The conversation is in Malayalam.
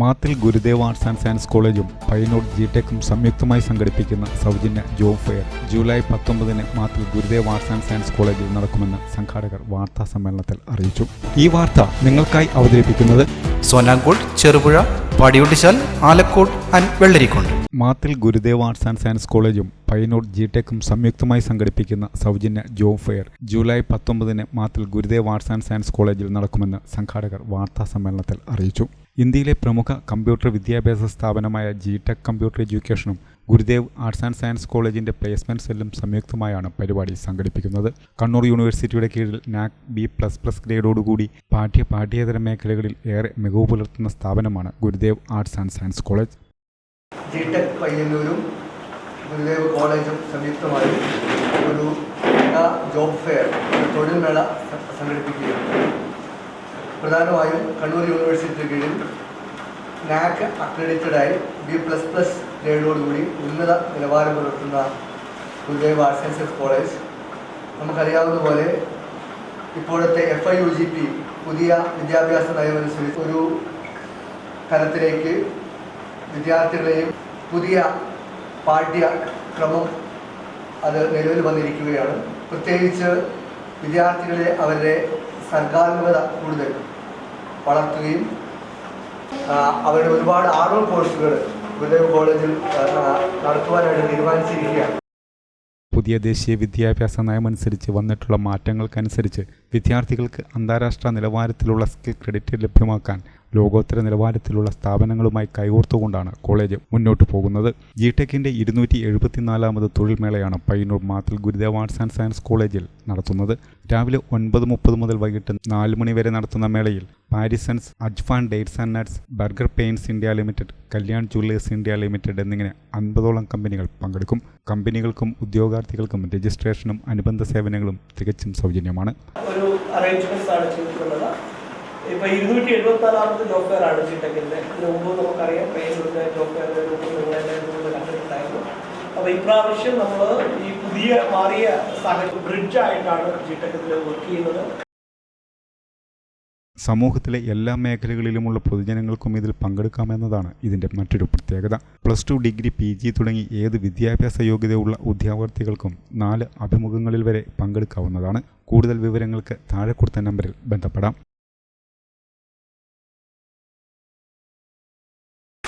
Mathil Gurudev arts and science കോളേജും പയ്യന്നൂർ ജി ടെക്കും സംയുക്തമായി സംഘടിപ്പിക്കുന്ന സൗജന്യ ജോബ് ഫെയർ ജൂലൈ പത്തൊമ്പതിന് Mathil Gurudev arts and science കോളേജിൽ നടക്കുമെന്ന് സംഘാടകർ വാർത്താ സമ്മേളനത്തിൽ അറിയിച്ചു. ഈ വാർത്ത നിങ്ങൾക്കായി അവതരിപ്പിക്കുന്നത് സോനാങ്കോട് Cherupuzha Padiyottuchal Alakode and Vellarikundu. Mathil Gurudev arts and science കോളേജും പയ്യന്നൂർ ജി ടെക്കും സംയുക്തമായി സംഘടിപ്പിക്കുന്ന സൗജന്യ ജോബ് ഫെയർ ജൂലൈ പത്തൊമ്പതിന് Mathil Gurudev arts and science കോളേജിൽ നടക്കുമെന്ന് സംഘാടകർ വാർത്താ സമ്മേളനത്തിൽ അറിയിച്ചു. ഇന്ത്യയിലെ പ്രമുഖ കമ്പ്യൂട്ടർ വിദ്യാഭ്യാസ സ്ഥാപനമായ ജി ടെക് കമ്പ്യൂട്ടർ എഡ്യൂക്കേഷനും ഗുരുദേവ് ആർട്സ് ആൻഡ് സയൻസ് കോളേജിന്റെ പ്ലേസ്മെന്റ് സെല്ലും സംയുക്തമായാണ് പരിപാടി സംഘടിപ്പിക്കുന്നത്. കണ്ണൂർ യൂണിവേഴ്സിറ്റിയുടെ കീഴിൽ നാക് ബി പ്ലസ് പ്ലസ് ഗ്രേഡോടുകൂടി പാഠ്യ പാഠ്യേതര മേഖലകളിൽ ഏറെ മികവ് പുലർത്തുന്ന സ്ഥാപനമാണ് Gurudev arts and science college. G tech പയ്യന്നൂരും Gurudev കോളേജും സംയുക്തമായി ഒരു ജോബ് ഫെയർ തൊഴിൽ മേള സ- സംഘടിപ്പിക്കുകയാണ്. പ്രധാനമായും കണ്ണൂർ യൂണിവേഴ്സിറ്റിക്ക് കീഴിൽ നാക് അക്രഡിറ്റഡായി ബി പ്ലസ് പ്ലസ് ഗ്രേഡോടുകൂടി ഉന്നത നിലവാരം പുലർത്തുന്ന Gurudev arts and science college നമുക്കറിയാവുന്ന പോലെ ഇപ്പോഴത്തെ F I U G P പുതിയ വിദ്യാഭ്യാസ നയമനുസരിച്ച് ഒരു തലത്തിലേക്ക് വിദ്യാർത്ഥികളെയും പുതിയ പാഠ്യക്രമം അത് നിലവിൽ വന്നിരിക്കുകയാണ്. പ്രത്യേകിച്ച് വിദ്യാർത്ഥികളെ അവരുടെ സർഗാത്മകത കൂടുതൽ വളർത്തുകയും അവരുടെ ഒരുപാട് ആറോ കോഴ്സുകൾ ഗുരുദേവ് കോളേജിൽ നടത്തുവാനായിട്ട് തീരുമാനിച്ചിരിക്കുകയാണ്. പുതിയ ദേശീയ വിദ്യാഭ്യാസ നയമനുസരിച്ച് വന്നിട്ടുള്ള മാറ്റങ്ങൾക്കനുസരിച്ച് വിദ്യാർത്ഥികൾക്ക് അന്താരാഷ്ട്ര നിലവാരത്തിലുള്ള സ്കിൽ ക്രെഡിറ്റ് ലഭ്യമാക്കാൻ ലോകോത്തര നിലവാരത്തിലുള്ള സ്ഥാപനങ്ങളുമായി കൈകോർത്തുകൊണ്ടാണ് കോളേജ് മുന്നോട്ട് പോകുന്നത്. ജി ടെക്കിന്റെ ഇരുന്നൂറ്റി എഴുപത്തിനാലാമത് തൊഴിൽ മേളയാണ് Payyanur Mathil Gurudev arts and science കോളേജിൽ നടത്തുന്നത്. രാവിലെ ഒൻപത് മുപ്പത് മുതൽ വൈകിട്ട് നാല് മണി വരെ നടത്തുന്ന മേളയിൽ Parisons Ajfan dates and nuts Berger paints India limited Kalyan jewellers India limited എന്നിങ്ങനെ അൻപതോളം കമ്പനികൾ പങ്കെടുക്കും. കമ്പനികൾക്കും ഉദ്യോഗാർത്ഥികൾക്കും രജിസ്ട്രേഷനും അനുബന്ധ സേവനങ്ങളും തികച്ചും സൗജന്യമാണ്. ഒരു അറേഞ്ച്മെന്റ്സ് ആണ് ഇപ്പൊ ഇരുന്നൂറ്റി എഴുപത്തി നാലാമത്തെ ജോബ് ഫെയർ ആണ് ചിട്ടക്കിന്റെ മുമ്പ് നമുക്കറിയാം പേരുടെ ജോബ് ഫെയറിന്റെ ഇതുകൊണ്ട് കണ്ടിട്ടുണ്ടായിരുന്നു. അപ്പൊ ഇപ്രാവശ്യം നമ്മൾ ഈ പുതിയ മാറിയ സാഹചര്യം ബ്രിഡ്ജ് ആയിട്ടാണ് ചിട്ടക്കത്തിൽ വർക്ക് ചെയ്യുന്നത്. സമൂഹത്തിലെ എല്ലാ മേഖലകളിലുമുള്ള പൊതുജനങ്ങൾക്കും ഇതിൽ പങ്കെടുക്കാമെന്നതാണ് ഇതിന്റെ മറ്റൊരു പ്രത്യേകത. Plus two degree P G തുടങ്ങി ഏത് വിദ്യാഭ്യാസ യോഗ്യതയുള്ള ഉദ്യോഗാർത്ഥികൾക്കും നാല് അഭിമുഖങ്ങളിൽ വരെ പങ്കെടുക്കാവുന്നതാണ്. കൂടുതൽ വിവരങ്ങൾക്ക് താഴെ കൊടുത്ത നമ്പറിൽ ബന്ധപ്പെടാം.